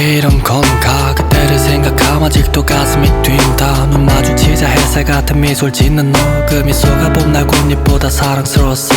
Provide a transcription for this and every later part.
이런 건가? 그때를 생각하면 아직도 가슴이 뛴다. 눈 마주치자 햇살 같은 미소를 짓는 너 그 미소가 봄날 꽃잎보다 사랑스러웠어.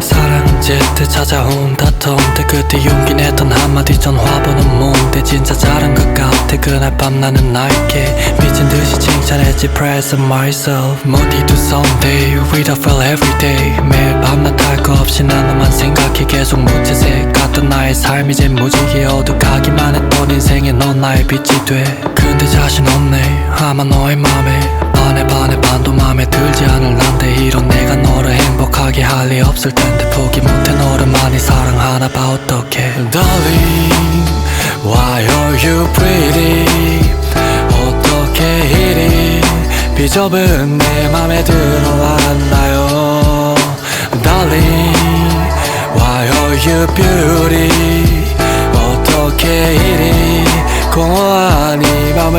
사랑은 제때 찾아온 다툼때 그때 용기 냈던 한마디 전화번호 뭔데? 진짜 잘한 것 같아. 그날 밤 나는 나에게 미친 듯이 칭찬했지. Present myself. Monday to Sunday we don't feel everyday 매일 밤낮 할거 없이 나 너만 생각해. 계속 무채색 같던 나의 삶이 제 무지개 어둑하기만 했다 인생에 넌 나의 빛이 돼. 근데 자신 없네. 아마 너의 맘에 반에 반에 반도 맘에 들지 않을 난데 이런 내가 너를 행복하게 할 리 없을 텐데 포기 못해 너를 많이 사랑하나 봐. 어떡해. Darling Why are you pretty? 어떻게 이리 비좁은 내 맘에 들어왔나요? Darling Why are you beauty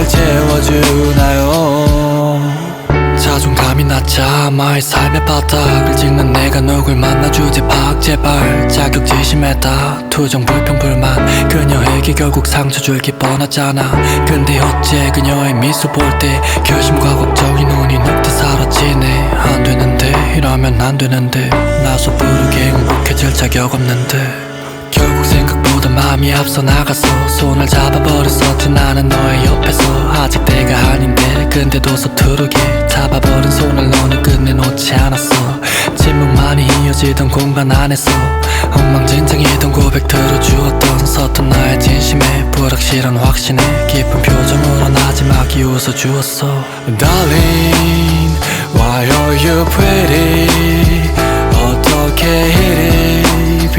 이 맘을 채워주나요? 자존감이 낮아 마의 삶의 바닥을 찍는 내가 누굴 만나주지? 박 제발. 자격지심했다 투정 불평 불만. 그녀에게 결국 상처 줄기 뻔하잖아. 근데 어째 그녀의 미소 볼 때 결심과 걱정이 눈이 늑대 사라지네. 안 되는데 이러면 안 되는데. 나서 부르게 행복해질 자격 없는데 마음이 앞서 나가서 손을 잡아버렸었지 나는 너의 옆에서 아직 때가 아닌데 근데도 서투르게 잡아버린 손을 너는 끝내 놓지 않았어. 침묵만이 이어지던 공간 안에서 엉망진창이던 고백 들어주었던 서툰 나의 진심에 불확실한 확신에 깊은 표정으로 나지막이 웃어주었어. Darling Why are you pretty? 어떻게 이리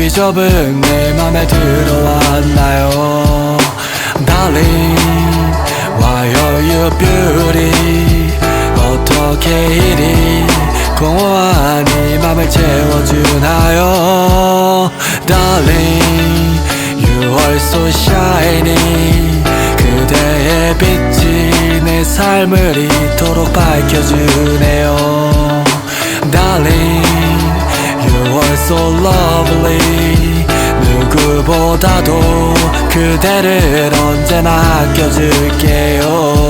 비좁은 내 맘에 들어왔나요 Darling Why are you beauty 어떻게 이리 공허한 이 맘을 채워주나요 Darling You are so shiny 그대의 빛이 내 삶을 이토록 밝혀주네요 Darling so lovely. 누구보다도 그대를 언제나 아껴줄게요